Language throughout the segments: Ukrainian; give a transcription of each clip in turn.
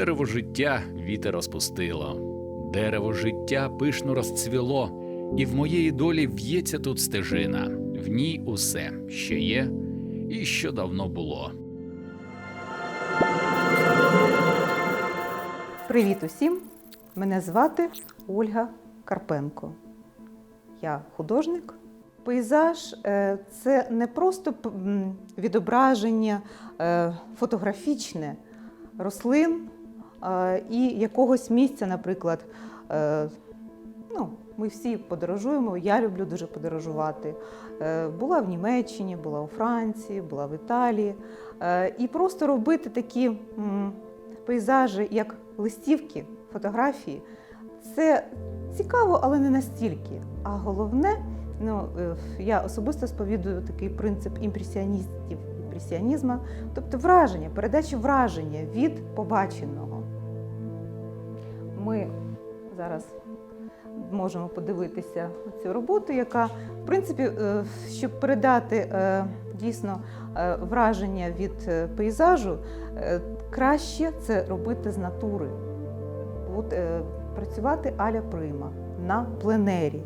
Дерево життя вітер розпустило, дерево життя пишно розцвіло, і в моєї долі в'ється тут стежина, в ній усе, що є і що давно було. Привіт усім! Мене звати Ольга Карпенко. Я художник. Пейзаж е, це не просто відображення е, фотографічне рослин і якогось місця, наприклад. Е, Ну, ми всі подорожуємо. Я люблю дуже подорожувати. Е, Була в Німеччині, була у Франції, була в Італії. Е, І просто робити такі пейзажі, як листівки, фотографії, це цікаво, але не настільки. А головне, ну, я особисто сповідую такий принцип імпресіоністів, імпресіонізму, тобто враження, передачі враження від побаченого. Ми зараз можемо подивитися цю роботу, яка, в принципі, е, щоб передати е, дійсно е, враження від пейзажу, краще це робити з натури. От, працювати аля прима на пленері.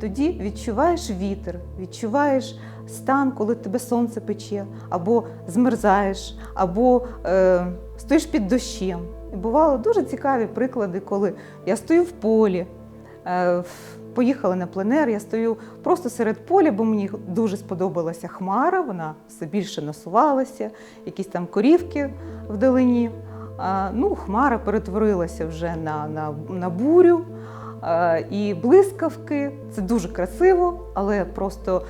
Тоді відчуваєш вітер, відчуваєш стан, коли тебе сонце пече, або змерзаєш, або е, стоїш під дощем. І бувало дуже цікаві приклади, коли я стою в полі, е, поїхала на пленер, я стою просто серед поля, бо мені дуже сподобалася хмара, вона все більше насувалася, якісь там корівки вдалині. Ну, хмара перетворилася вже на, на, на бурю і блискавки. Це дуже красиво, але просто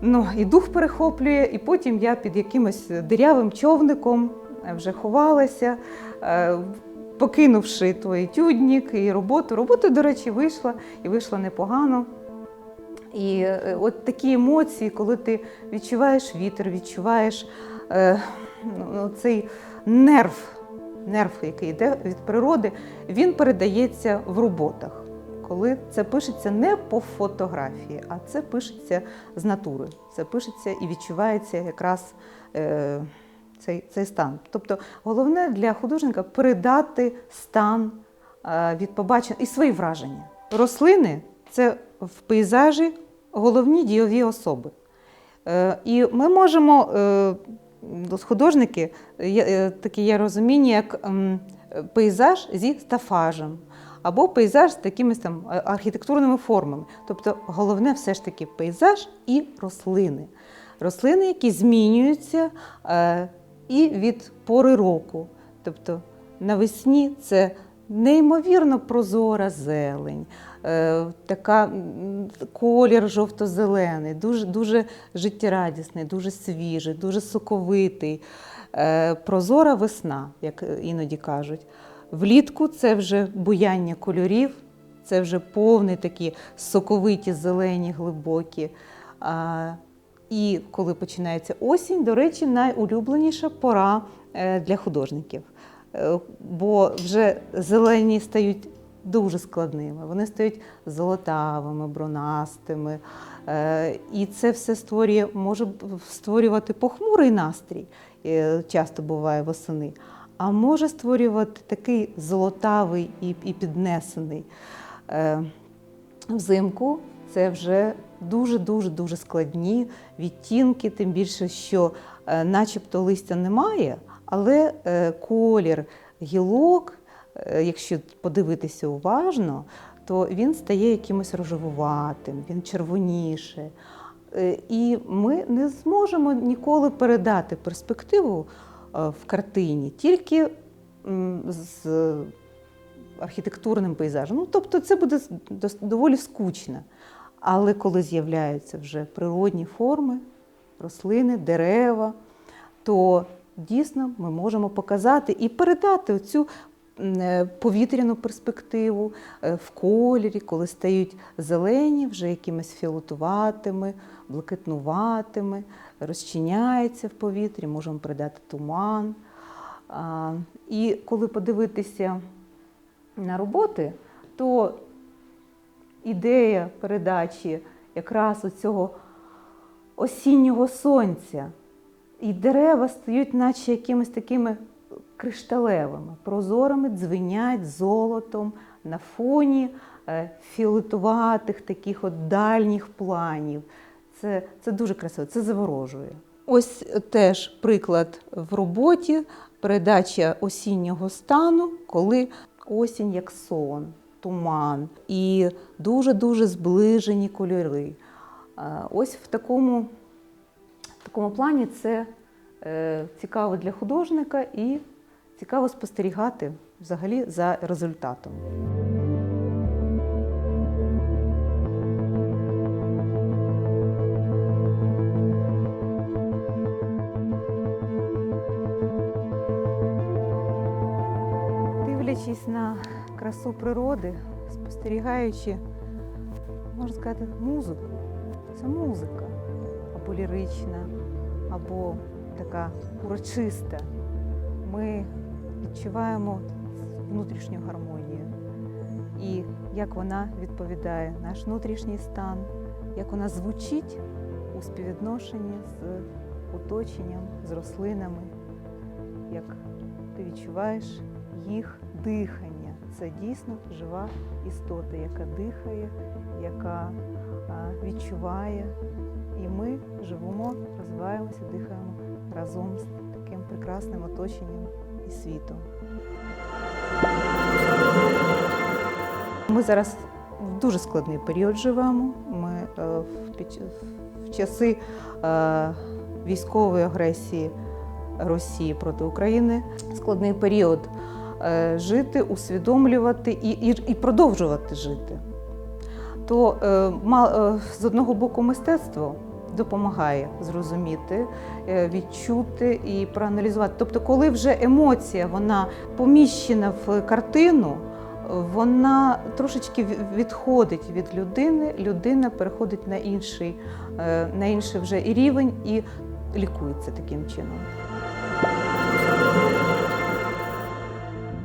ну, і дух перехоплює, і потім я під якимось дирявим човником е, вже ховалася, е, покинувши той тюднік і роботу. Робота, до речі, вийшла і вийшла непогано. І е, от такі емоції, коли ти відчуваєш вітер, відчуваєш е, ну, цей нерв, нерв, який йде від природи, він передається в роботах. Коли це пишеться не по фотографії, а це пишеться з натури. Це пишеться і відчувається якраз е, цей, цей стан. Тобто головне для художника передати стан е, від побачення і свої враження. Рослини це в пейзажі головні дійові особи. Е, І ми можемо, е, художники, таке є розуміння, як пейзаж зі стафажем, або пейзаж з якимись там архітектурними формами. Тобто головне все ж таки пейзаж і рослини. Рослини, які змінюються і від пори року. Тобто навесні це неймовірно прозора зелень, е, така колір жовто-зелений, дуже, дуже життєрадісний, дуже свіжий, дуже соковитий. Е, Прозора весна, як іноді кажуть. Влітку це вже буяння кольорів, це вже повні такі соковиті, зелені, глибокі. І коли починається осінь, до речі, найулюбленіша пора е, для художників. Е, Бо вже зелені стають дуже складними, вони стають золотавими, бронастими. Е, І це все створює, може створювати похмурий настрій, часто буває восени, а може створювати такий золотавий і, піднесений. Взимку це вже дуже-дуже дуже складні відтінки, тим більше, що е, начебто листя немає, але е, колір гілок, е, якщо подивитися уважно, то він стає якимось рожевуватим, він червоніше. І ми не зможемо ніколи передати перспективу в картині тільки з архітектурним пейзажем. Ну, тобто це буде доволі скучно. Але коли з'являються вже природні форми, рослини, дерева, то дійсно ми можемо показати і передати цю повітряну перспективу е, в кольорі, коли стають зелені, вже якимись фіолетуватими, блакитнуватими, розчиняється в повітрі, можемо передати туман. І коли подивитися на роботи, то ідея передачі якраз цього осіннього сонця. І дерева стають, наче якимись такими кришталевими, прозорими, дзвенять золотом на фоні е, фіолетуватих таких от дальніх планів. Це, це дуже красиво, це заворожує. Ось теж приклад в роботі передача осіннього стану, коли осінь як сон, туман і дуже-дуже зближені кольори. Ось в такому, в такому плані це е, цікаво для художника і цікаво спостерігати взагалі за результатом. Дивлячись на красу природи, спостерігаючи, можна сказати, музику. Це музика або лірична, або така урочиста. Ми відчуваємо внутрішню гармонію і як вона відповідає наш внутрішній стан, як вона звучить у співвідношенні з оточенням, з рослинами, як ти відчуваєш їх дихання. Це дійсно жива істота, яка дихає, яка відчуває. І ми живемо, розвиваємося, дихаємо разом з таким прекрасним оточенням і світом. Ми зараз в дуже складний період живемо. Ми е, в, часи е, військової агресії Росії проти України складний період жити, усвідомлювати і, і, і продовжувати жити. То е, е, з одного боку мистецтво допомагає зрозуміти, е, відчути і проаналізувати. Тобто, коли вже емоція вона поміщена в картину, вона трошечки відходить від людини, людина переходить на інший, е, на інший вже рівень і лікується таким чином.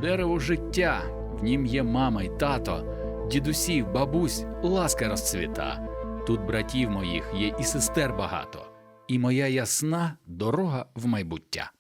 Дерево життя, в нім є мама й тато, дідусів, бабусь, ласка розцвіта. Тут братів моїх є і сестер багато, і моя ясна дорога в майбуття.